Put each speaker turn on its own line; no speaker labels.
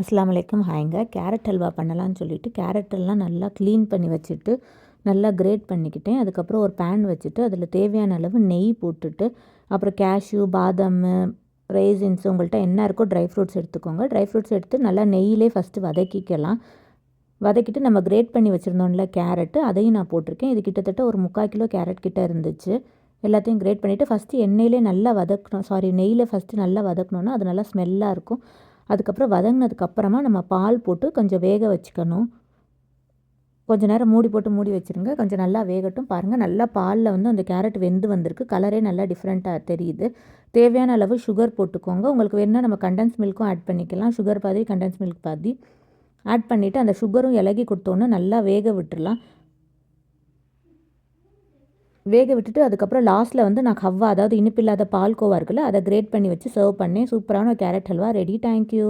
அஸ்லாம் வலைக்கம் ஹாய்ங்க. கேரட் அல்வா பண்ணலான்னு சொல்லிவிட்டு கேரட் எல்லாம் நல்லா க்ளீன் பண்ணி வச்சுட்டு நல்லா கிரேட் பண்ணிக்கிட்டேன். அதுக்கப்புறம் ஒரு பேன் வச்சுட்டு அதில் தேவையான அளவு நெய் போட்டுட்டு அப்புறம் கேஷ்யூ பாதாம் ரேசின்ஸ் உங்கள்கிட்ட என்ன இருக்கோ ட்ரை ஃப்ரூட்ஸ் எடுத்துக்கோங்க. ட்ரை ஃப்ரூட்ஸ் எடுத்து நல்லா நெய்யிலே ஃபஸ்ட்டு வதக்கிக்கலாம். வதக்கிட்டு நம்ம கிரேட் பண்ணி வச்சுருந்தோம்ல கேரட்டு அதையும் நான் போட்டிருக்கேன். இது கிட்டத்தட்ட ஒரு முக்கால் கிலோ கேரட் கிட்டே இருந்துச்சு. எல்லாத்தையும் கிரேட் பண்ணிவிட்டு ஃபஸ்ட்டு எண்ணெயிலே நல்லா வதக்கணும். சாரி நெய்யில் ஃபஸ்ட்டு நல்லா வதக்கணுன்னா அது நல்லா ஸ்மெல்லாக இருக்கும். அதுக்கப்புறம் வதங்கினதுக்கப்புறமா நம்ம பால் போட்டு கொஞ்சம் வேக வச்சுக்கணும். கொஞ்சம் நேரம் மூடி போட்டு மூடி வச்சுருங்க. கொஞ்சம் நல்லா வேகட்டும். பாருங்கள் நல்லா பாலில் வந்து அந்த கேரட் வெந்து வந்திருக்கு. கலரே நல்லா டிஃப்ரெண்ட்டாக தெரியுது. தேவையான அளவு சுகர் போட்டுக்கோங்க. உங்களுக்கு வேணால் நம்ம கண்டென்ஸ் மில்க்கும் ஆட் பண்ணிக்கலாம். சுகர் பாதி கண்டென்ஸ் மில்க் பாதி. ஆட் பண்ணிவிட்டு அந்த சுகரும் இலகி கொடுத்தோன்னே நல்லா வேக விட்டுடலாம் வேக விட்டுட்டு அதுக்கப்புறம் லாஸ்ட்டில் வந்து நான் ஹவ்வா அதாவது இனிப்பில்லாத பால்கோவா இருக்குல்ல அதை கிரேட் பண்ணி வச்சு சர்வ் பண்ணேன். சூப்பரான கேரட் ஹல்வா ரெடி தேங்க்யூ